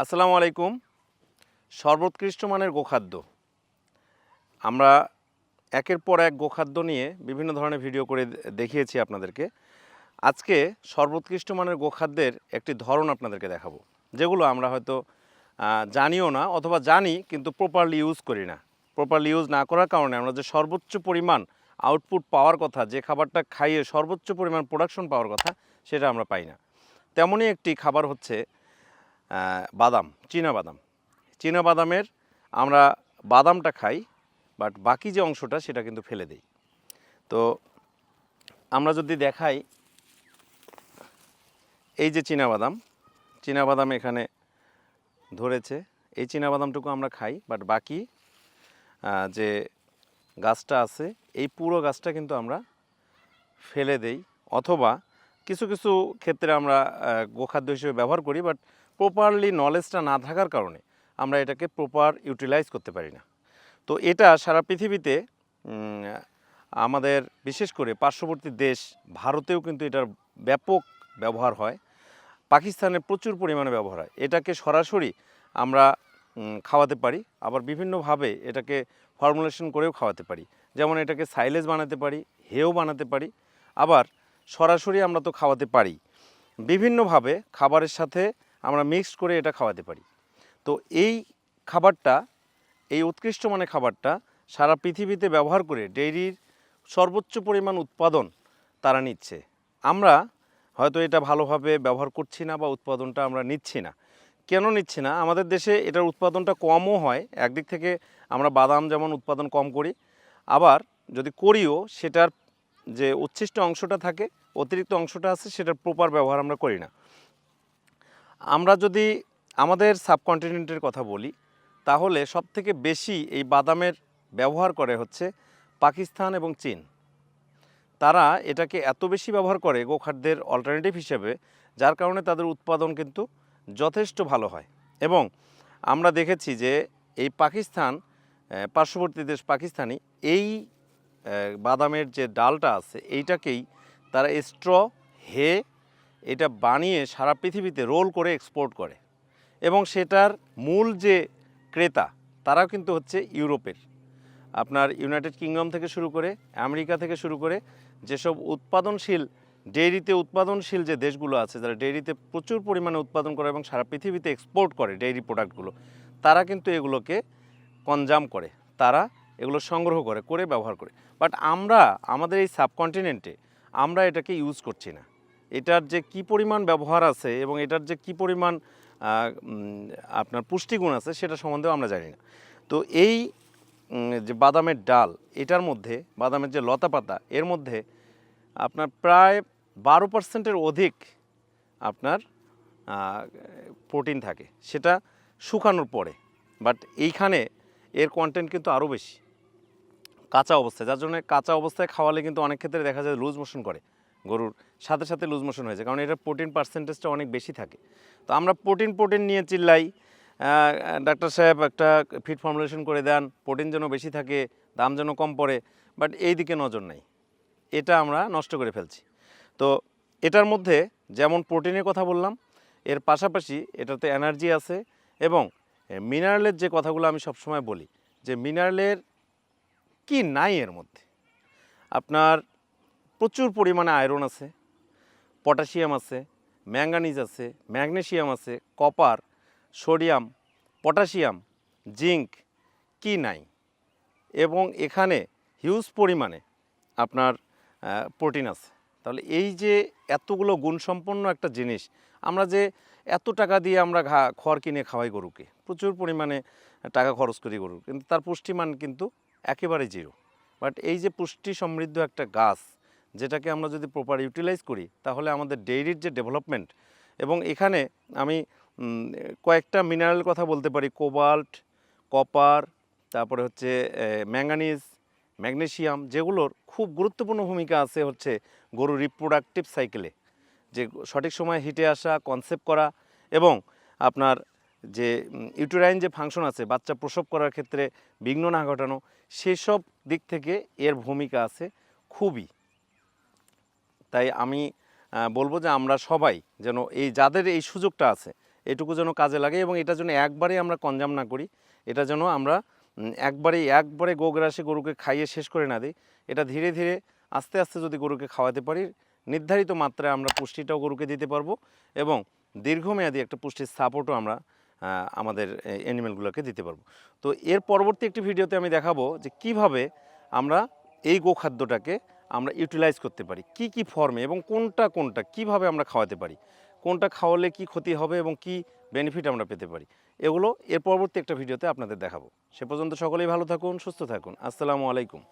আসসালামু আলাইকুম। সর্বোৎকৃষ্ট মানের গোখাদ্য। আমরা একের পর এক গোখাদ্য নিয়ে বিভিন্ন ধরনের ভিডিও করে দেখিয়েছি আপনাদেরকে। আজকে সর্বোৎকৃষ্ট মানের গোখাদ্যের একটি ধরন আপনাদেরকে দেখাবো, যেগুলো আমরা হয়তো জানিও না অথবা জানি কিন্তু প্রপারলি ইউজ করি না। প্রপারলি ইউজ না করার কারণে আমরা যে সর্বোচ্চ পরিমাণ আউটপুট পাওয়ার কথা, যে খাবারটা খাইয়ে সর্বোচ্চ পরিমাণ প্রোডাকশন পাওয়ার কথা, সেটা আমরা পাই না। তেমনই একটি খাবার হচ্ছে বাদাম, চীনা বাদাম। চীনা বাদামের আমরা বাদামটা খাই বাট বাকি যে অংশটা সেটা কিন্তু ফেলে দেই। তো আমরা যদি দেখাই, এই যে চীনা বাদাম চীনা বাদাম এখানে ধরেছে। এই চীনা বাদামটুকু আমরা খাই বাট বাকি যে গাছটা আছে, এই পুরো গাছটা কিন্তু আমরা ফেলে দেই। অথবা কিছু কিছু ক্ষেত্রে আমরা গোখাদ্য হিসেবে ব্যবহার করি বাট প্রপারলি নলেজটা না থাকার কারণে আমরা এটাকে প্রপার ইউটিলাইজ করতে পারি না। তো এটা সারা পৃথিবীতে আমাদের বিশেষ করে পার্শ্ববর্তী দেশ, ভারতেও কিন্তু এটার ব্যাপক ব্যবহার হয়। পাকিস্তানে প্রচুর পরিমাণে ব্যবহার হয়। এটাকে সরাসরি আমরা খাওয়াতে পারি, আবার বিভিন্নভাবে এটাকে ফর্মুলেশন করেও খাওয়াতে পারি। যেমন এটাকে সাইলেজ বানাতে পারি, হেও বানাতে পারি, আবার সরাসরি আমরা তো খাওয়াতে পারি। বিভিন্নভাবে খাবারের সাথে আমরা মিক্স করে এটা খাওয়াতে পারি। তো এই খাবারটা, এই উৎকৃষ্ট মানের খাবারটা সারা পৃথিবীতে ব্যবহার করে ডেইরির সর্বোচ্চ পরিমাণ উৎপাদন তারা নিচ্ছে। আমরা হয়তো এটা ভালোভাবে ব্যবহার করছি না বা উৎপাদনটা আমরা নিচ্ছি না। কেন নিচ্ছি না? আমাদের দেশে এটার উৎপাদনটা কমও হয়, একদিক থেকে আমরা বাদাম যেমন উৎপাদন কম করি, আবার যদি করিও সেটার যে উচ্ছিষ্ট অংশটা থাকে, অতিরিক্ত অংশটা আছে, সেটার প্রপার ব্যবহার আমরা করি না। আমরা যদি আমাদের সাবকন্টিনেন্টের কথা বলি, তাহলে সবথেকে বেশি এই বাদামের ব্যবহার করে হচ্ছে পাকিস্তান এবং চীন। তারা এটাকে এত বেশি ব্যবহার করে গোখাদ্যের অল্টারনেটিভ হিসেবে, যার কারণে তাদের উৎপাদন কিন্তু যথেষ্ট ভালো হয়। এবং আমরা দেখেছি যে এই পাকিস্তান পার্শ্ববর্তী দেশ পাকিস্তানি, এই বাদামের যে ডালটা আছে, এইটাকেই তারা স্ট্র, হে এটা বানিয়ে সারা পৃথিবীতে রোল করে এক্সপোর্ট করে। এবং সেটার মূল যে ক্রেতা, তারাও কিন্তু হচ্ছে ইউরোপের। আপনার ইউনাইটেড কিংডম থেকে শুরু করে, আমেরিকা থেকে শুরু করে, যেসব উৎপাদনশীল, ডেইরিতে উৎপাদনশীল যে দেশগুলো আছে, যারা ডেইরিতে প্রচুর পরিমাণে উৎপাদন করে এবং সারা পৃথিবীতে এক্সপোর্ট করে ডেইরি প্রোডাক্টগুলো, তারা কিন্তু এগুলোকে কনজাম করে। তারা এগুলো সংগ্রহ করে করে ব্যবহার করে। বাট আমরা, আমাদের এই সাবকন্টিনেন্টে, আমরা এটাকে ইউজ করছি না। এটার যে কি পরিমাণ ব্যবহার আছে এবং এটার যে কি পরিমাণ আপনার পুষ্টিগুণ আছে সেটা সম্বন্ধেও আমরা জানি না। তো এই যে বাদামের ডাল, এটার মধ্যে, বাদামের যে লতা পাতা, এর মধ্যে আপনার প্রায় বারো পার্সেন্টের অধিক আপনার প্রোটিন থাকে। সেটা শুকানোর পরে। বাট এইখানে এর কন্টেন্ট কিন্তু আরও বেশি। কাঁচা অবস্থায়, যার জন্য কাঁচা অবস্থায় খাওয়ালে কিন্তু অনেক ক্ষেত্রে দেখা যায় লুজ মোশন করে। গরুর সাথে সাথে লুজ মোশন হয়েছে কারণ এটা প্রোটিন পার্সেন্টেজটা অনেক বেশি থাকে। তো আমরা প্রোটিন প্রোটিন নিয়ে চিল্লাই। ডাক্তার সাহেব একটা ফিট ফর্মুলেশন করে দেন প্রোটিন যেন বেশি থাকে, দাম যেন কম পড়ে বাট এই দিকে নজর নাই। এটা আমরা নষ্ট করে ফেলছি। তো এটার মধ্যে যেমন প্রোটিনের কথা বললাম, এর পাশাপাশি এটাতে এনার্জি আছে এবং মিনারেলের যে কথাগুলো আমি সবসময় বলি, যে মিনারেলের কি নাই এর মধ্যে? আপনার প্রচুর পরিমাণে আয়রন আছে, পটাশিয়াম আছে, ম্যাঙ্গানিজ আছে, ম্যাগনেশিয়াম আছে, কপার, সোডিয়াম, পটাশিয়াম, জিঙ্ক, কি নাই। এবং এখানে হিউজ পরিমাণে আপনার প্রোটিন আছে। তাহলে এই যে এতগুলো গুণসম্পন্ন একটা জিনিস, আমরা যে এত টাকা দিয়ে আমরা ঘা, খড় কিনে খাওয়াই গরুকে, প্রচুর পরিমাণে টাকা খরচ করি গরু কিন্তু তার পুষ্টিমান কিন্তু একেবারে জিরো। বাট এই যে পুষ্টি সমৃদ্ধ একটা গাছ যেটাকে আমরা যদি প্রপার ইউটিলাইজ করি, তাহলে আমাদের ডেইরির যে ডেভেলপমেন্ট এবং এখানে আমি কয়েকটা মিনারেল কথা বলতে পারি। কোবাল্ট কপার তারপরে হচ্ছে ম্যাঙ্গানিজ ম্যাগনেশিয়াম যেগুলোর খুব গুরুত্বপূর্ণ ভূমিকা আছে হচ্ছে গরুর রিপ্রোডাক্টিভ সাইকেলে যে সঠিক সময় হিটে আসা কনসেপ্ট করা এবং আপনার যে ইউটেরাইন যে ফাংশন আছে, বাচ্চা প্রসব করার ক্ষেত্রে বিঘ্ন না ঘটানো, সেসব দিক থেকে এর ভূমিকা আছে খুবই। তাই আমি বলব যে আমরা সবাই যেন এই যাদের এই সুযোগটা আছে, এটুকু যেন কাজে লাগে এবং এটা যেন একবারে আমরা কনজাম না করি, এটা যেন আমরা একবারে একবারে গোগ্রাসে গরুকে খাইয়ে শেষ করে না দিই, এটা ধীরে ধীরে আস্তে আস্তে যদি গরুকে খাওয়াতে পারি, নির্ধারিত মাত্রায় আমরা পুষ্টিটাও গরুকে দিতে পারব এবং দীর্ঘমেয়াদী একটা পুষ্টির সাপোর্টও আমরা আমাদের অ্যানিমেলগুলোকে দিতে পারব। তো এর পরবর্তী একটি ভিডিওতে আমি দেখাবো যে কীভাবে আমরা এই গোখাদ্যটাকে আমরা ইউটিলাইজ করতে পারি। কি কি ফর্মে এবং কোনটা কোনটা, কীভাবে আমরা খাওয়াতে পারি? কোনটা খাওয়ালে কি ক্ষতি হবে এবং কি বেনিফিট আমরা পেতে পারি? এগুলো এর পরবর্তী একটা ভিডিওতে আপনাদের দেখাবো। সে পর্যন্ত সকলেই ভালো থাকুন, সুস্থ থাকুন। আসসালামু আলাইকুম।